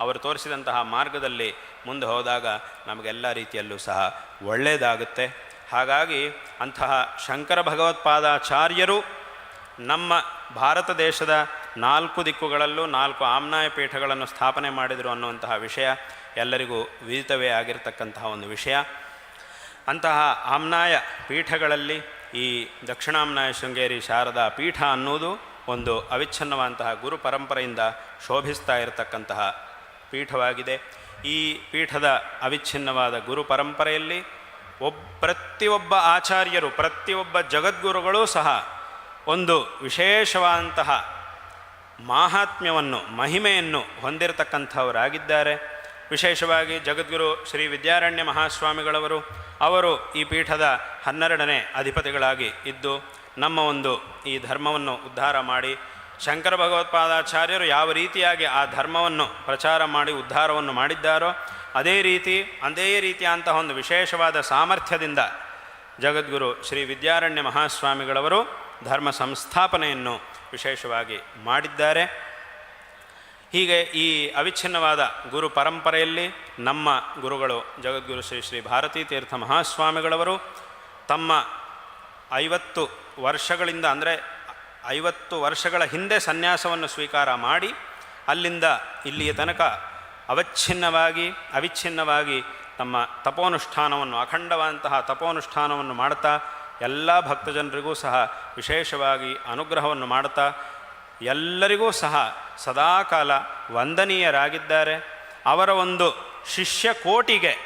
ಅವರು ತೋರಿಸಿದಂತಹ ಮಾರ್ಗದಲ್ಲಿ ಮುಂದೆ ಹೋದಾಗ ನಮಗೆಲ್ಲ ರೀತಿಯಲ್ಲೂ ಸಹ ಒಳ್ಳೆಯದಾಗುತ್ತೆ. ಹಾಗಾಗಿ ಅಂತಹ ಶಂಕರ ಭಗವತ್ಪಾದಾಚಾರ್ಯರು ನಮ್ಮ ಭಾರತ ದೇಶದ ನಾಲ್ಕು ದಿಕ್ಕುಗಳಲ್ಲೂ ನಾಲ್ಕು ಆಮ್ನಾಯ ಪೀಠಗಳನ್ನು ಸ್ಥಾಪನೆ ಮಾಡಿದರು ಅನ್ನುವಂತಹ ವಿಷಯ ಎಲ್ಲರಿಗೂ ವಿದಿತವೇ ಆಗಿರತಕ್ಕಂತಹ ಒಂದು ವಿಷಯ. ಅಂತಹ ಆಮ್ನಾಯ ಪೀಠಗಳಲ್ಲಿ ಈ ದಕ್ಷಿಣಾಮ್ನಾಯ ಶೃಂಗೇರಿ ಶಾರದಾ ಪೀಠ ಅನ್ನುವುದು ಒಂದು ಅವಿಚ್ಛಿನ್ನವಾದಂತಹ ಗುರು ಪರಂಪರೆಯಿಂದ ಶೋಭಿಸ್ತಾ ಇರತಕ್ಕಂತಹ ಪೀಠವಾಗಿದೆ. ಈ ಪೀಠದ ಅವಿಚ್ಛಿನ್ನವಾದ ಗುರು ಪರಂಪರೆಯಲ್ಲಿ ಒಬ್, ಪ್ರತಿಯೊಬ್ಬ ಆಚಾರ್ಯರು, ಪ್ರತಿಯೊಬ್ಬ ಜಗದ್ಗುರುಗಳೂ ಸಹ ಒಂದು ವಿಶೇಷವಾದಂತಹ ಮಾಹಾತ್ಮ್ಯವನ್ನು, ಮಹಿಮೆಯನ್ನು ಹೊಂದಿರತಕ್ಕಂಥವರಾಗಿದ್ದಾರೆ. ವಿಶೇಷವಾಗಿ ಜಗದ್ಗುರು ಶ್ರೀ ವಿದ್ಯಾರಣ್ಯ ಮಹಾಸ್ವಾಮಿಗಳವರು, ಅವರು ಈ ಪೀಠದ ಹನ್ನೆರಡನೇ ಅಧಿಪತಿಗಳಾಗಿ ಇದ್ದು, ನಮ್ಮ ಒಂದು ಈ ಧರ್ಮವನ್ನು ಉದ್ಧಾರ ಮಾಡಿ ಶಂಕರ ಭಗವತ್ಪಾದಾಚಾರ್ಯರು ಯಾವ ರೀತಿಯಾಗಿ ಆ ಧರ್ಮವನ್ನು ಪ್ರಚಾರ ಮಾಡಿ ಉದ್ಧಾರವನ್ನು ಮಾಡಿದ್ದಾರೋ ಅದೇ ರೀತಿ, ಅದೇ ರೀತಿಯಂತಹ ಒಂದು ವಿಶೇಷವಾದ ಸಾಮರ್ಥ್ಯದಿಂದ ಜಗದ್ಗುರು ಶ್ರೀ ವಿದ್ಯಾರಣ್ಯ ಮಹಾಸ್ವಾಮಿಗಳವರು ಧರ್ಮ ಸಂಸ್ಥಾಪನೆಯನ್ನು ವಿಶೇಷವಾಗಿ ಮಾಡಿದ್ದಾರೆ. ಹೀಗೆ ಈ ಅವಿಚ್ಛಿನ್ನವಾದ ಗುರು ಪರಂಪರೆಯಲ್ಲಿ ನಮ್ಮ ಗುರುಗಳು ಜಗದ್ಗುರು ಶ್ರೀ ಶ್ರೀ ಭಾರತೀ ತೀರ್ಥ ಮಹಾಸ್ವಾಮಿಗಳವರು ತಮ್ಮ ಐವತ್ತು ವರ್ಷಗಳಿಂದ ಅಂದರೆ ಐವತ್ತು ವರ್ಷಗಳ ಹಿಂದೆ ಸನ್ಯಾಸವನ್ನು ಸ್ವೀಕಾರ ಮಾಡಿ ಅಲ್ಲಿಂದ ಇಲ್ಲಿಯ ತನಕ ಅವಚ್ಛಿನ್ನವಾಗಿ, ಅವಿಚ್ಛಿನ್ನವಾಗಿ ತಮ್ಮ ತಪೋನುಷ್ಠಾನವನ್ನು, ಅಖಂಡವಾದಂತಹ ತಪೋನುಷ್ಠಾನವನ್ನು ಮಾಡ್ತಾ ಎಲ್ಲ ಭಕ್ತಜನರಿಗೂ ಸಹ ವಿಶೇಷವಾಗಿ ಅನುಗ್ರಹವನ್ನು ಮಾಡ್ತಾ ಎಲ್ಲರಿಗೂ ಸಹ ಸದಾಕಾಲ ವಂದನೀಯರಾಗಿದ್ದಾರೆ. ಅವರ ಒಂದು ಶಿಷ್ಯ ಕೋಟಿಗೆ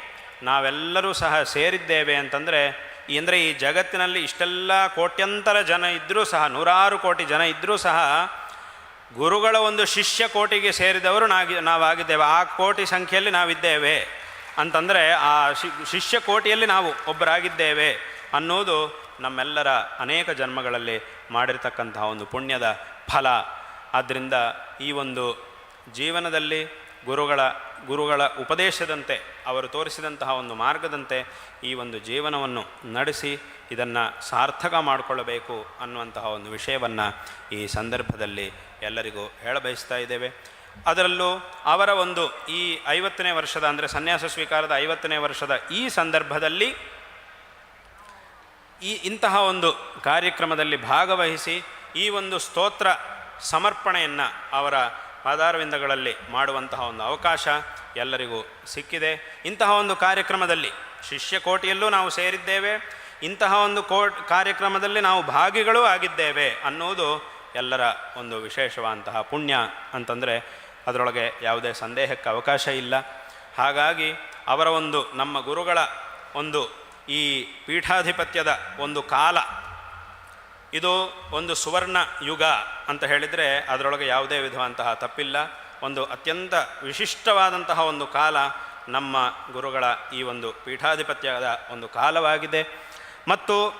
ನಾವೆಲ್ಲರೂ ಸಹ ಸೇರಿದ್ದೇವೆ ಅಂತಂದರೆ ಅಂದರೆ ಈ ಜಗತ್ತಿನಲ್ಲಿ ಇಷ್ಟೆಲ್ಲ ಕೋಟ್ಯಂತರ ಜನ ಇದ್ದರೂ ಸಹ, ನೂರಾರು ಕೋಟಿ ಜನ ಇದ್ದರೂ ಸಹ, ಗುರುಗಳ ಒಂದು ಶಿಷ್ಯ ಕೋಟಿಗೆ ಸೇರಿದವರು ನಾಗಿ, ನಾವಾಗಿದ್ದೇವೆ. ಆ ಕೋಟಿ ಸಂಖ್ಯೆಯಲ್ಲಿ ನಾವಿದ್ದೇವೆ. ಅಂತಂದರೆ ಆ ಶಿಷ್ಯ ಕೋಟಿಯಲ್ಲಿ ನಾವು ಒಬ್ಬರಾಗಿದ್ದೇವೆ ಅನ್ನೋದು ನಮ್ಮೆಲ್ಲರ ಅನೇಕ ಜನ್ಮಗಳಲ್ಲಿ ಮಾಡಿರ್ತಕ್ಕಂತಹ ಒಂದು ಪುಣ್ಯದ ಫಲ. ಆದ್ದರಿಂದ ಈ ಒಂದು ಜೀವನದಲ್ಲಿ ಗುರುಗಳ ಗುರುಗಳ ಉಪದೇಶದಂತೆ, ಅವರು ತೋರಿಸಿದಂತಹ ಒಂದು ಮಾರ್ಗದಂತೆ ಈ ಒಂದು ಜೀವನವನ್ನು ನಡೆಸಿ ಇದನ್ನು ಸಾರ್ಥಕ ಮಾಡಿಕೊಳ್ಳಬೇಕು ಅನ್ನುವಂತಹ ಒಂದು ವಿಷಯವನ್ನು ಈ ಸಂದರ್ಭದಲ್ಲಿ ಎಲ್ಲರಿಗೂ ಹೇಳಬಯಸ್ತಾ ಇದ್ದೇವೆ. ಅದರಲ್ಲೂ ಅವರ ಒಂದು ಈ ಐವತ್ತನೇ ವರ್ಷದ ಅಂದರೆ ಸನ್ಯಾಸ ಸ್ವೀಕಾರದ ಐವತ್ತನೇ ವರ್ಷದ ಈ ಸಂದರ್ಭದಲ್ಲಿ ಈ ಇಂತಹ ಒಂದು ಕಾರ್ಯಕ್ರಮದಲ್ಲಿ ಭಾಗವಹಿಸಿ ಈ ಒಂದು ಸ್ತೋತ್ರ ಸಮರ್ಪಣೆಯನ್ನು ಅವರ ಪಾದಾರವಿಂದಗಳಲ್ಲಿ ಮಾಡುವಂತಹ ಒಂದು ಅವಕಾಶ ಎಲ್ಲರಿಗೂ ಸಿಕ್ಕಿದೆ. ಇಂತಹ ಒಂದು ಕಾರ್ಯಕ್ರಮದಲ್ಲಿ ಶಿಷ್ಯ ಕೋಟಿಯಲ್ಲೂ ನಾವು ಸೇರಿದ್ದೇವೆ. ಇಂತಹ ಒಂದು ಕೋಟ್ ಕಾರ್ಯಕ್ರಮದಲ್ಲಿ ನಾವು ಭಾಗಿಗಳೂ ಆಗಿದ್ದೇವೆ ಅನ್ನೋದು ಎಲ್ಲರ ಒಂದು ವಿಶೇಷವಾದಂತಹ ಪುಣ್ಯ ಅಂತಂದರೆ ಅದರೊಳಗೆ ಯಾವುದೇ ಸಂದೇಹಕ್ಕೆ ಅವಕಾಶ ಇಲ್ಲ. ಹಾಗಾಗಿ ಅವರ ಒಂದು ನಮ್ಮ ಗುರುಗಳ ಒಂದು ಈ ಪೀಠಾಧಿಪತ್ಯದ ಒಂದು ಕಾಲ ಇದು ಒಂದು ಸುವರ್ಣ ಯುಗ ಅಂತ ಹೇಳಿದರೆ ಅದರೊಳಗೆ ಯಾವುದೇ ವಿಧವಂತಹ ತಪ್ಪಿಲ್ಲ. ಒಂದು ಅತ್ಯಂತ ವಿಶಿಷ್ಟವಾದಂತಹ ಒಂದು ಕಾಲ ನಮ್ಮ ಗುರುಗಳ ಈ ಒಂದು ಪೀಠಾಧಿಪತ್ಯದ ಒಂದು ಕಾಲವಾಗಿದೆ. ಮತ್ತು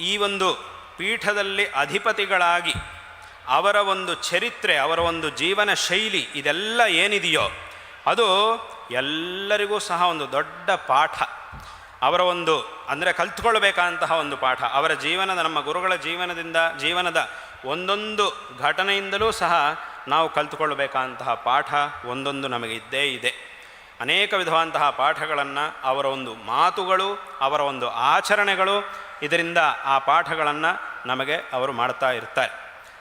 ಈ ಒಂದು ಪೀಠದಲ್ಲಿ ಅಧಿಪತಿಗಳಾಗಿ ಅವರ ಒಂದು ಚರಿತ್ರೆ, ಅವರ ಒಂದು ಜೀವನ ಶೈಲಿ ಇದೆಲ್ಲ ಏನಿದೆಯೋ ಅದು ಎಲ್ಲರಿಗೂ ಸಹ ಒಂದು ದೊಡ್ಡ ಪಾಠ. ಅವರ ಒಂದು, ಅಂದರೆ ಕಲ್ತ್ಕೊಳ್ಬೇಕಾದಂತಹ ಒಂದು ಪಾಠ. ಅವರ ಜೀವನದ, ನಮ್ಮ ಗುರುಗಳ ಜೀವನದಿಂದ, ಜೀವನದ ಒಂದೊಂದು ಘಟನೆಯಿಂದಲೂ ಸಹ ನಾವು ಕಲ್ತ್ಕೊಳ್ಬೇಕಾದಂತಹ ಪಾಠ ಒಂದೊಂದು ನಮಗೆ ಇದ್ದೇ ಇದೆ. ಅನೇಕ ವಿಧವಾದಂತಹ ಪಾಠಗಳನ್ನು, ಅವರ ಒಂದು ಮಾತುಗಳು, ಅವರ ಒಂದು ಆಚರಣೆಗಳು ಇದರಿಂದ ಆ ಪಾಠಗಳನ್ನು ನಮಗೆ ಅವರು ಮಾಡ್ತಾ ಇರ್ತಾರೆ.